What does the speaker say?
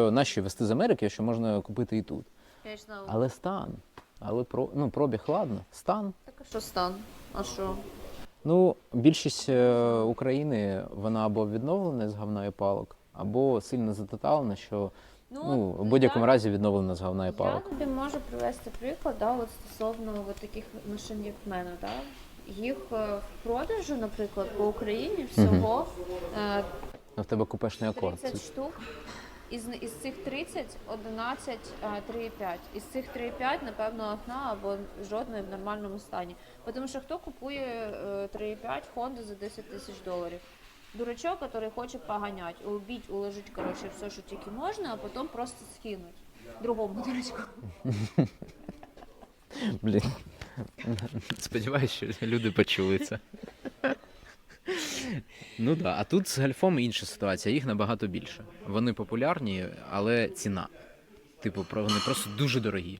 Наші вести з Америки, що можна купити і тут. Але стан. Але про, ну, пробіг, ладно. Стан. так а що стан? А що? Ну, більшість е, України вона або відновлена з говна і палок, або сильно затоталена, що ну, в будь-якому я- разі відновлена з говна і Я палок. тобі можу привести приклад, да, от стосовно от таких машин, як в мене. Да? Їх е, в продажу, наприклад, по Україні всього е, Ну, в тебе купешний акорд. 30 штук. Із, із цих 30 11 3,5. Із цих 3,5, напевно, одна або жодної в нормальному стані. Тому що хто купує е, 3,5 Honda за 10 тисяч доларів? Дурачок, який хоче поганять, убить, уложить, коротше, все, що тільки можна, а потім просто скинуть другому дурачку. Блін. Сподіваюсь, що люди почули це. Ну так, да. а тут з гольфом інша ситуація, їх набагато більше. Вони популярні, але ціна. Типу, вони просто дуже дорогі.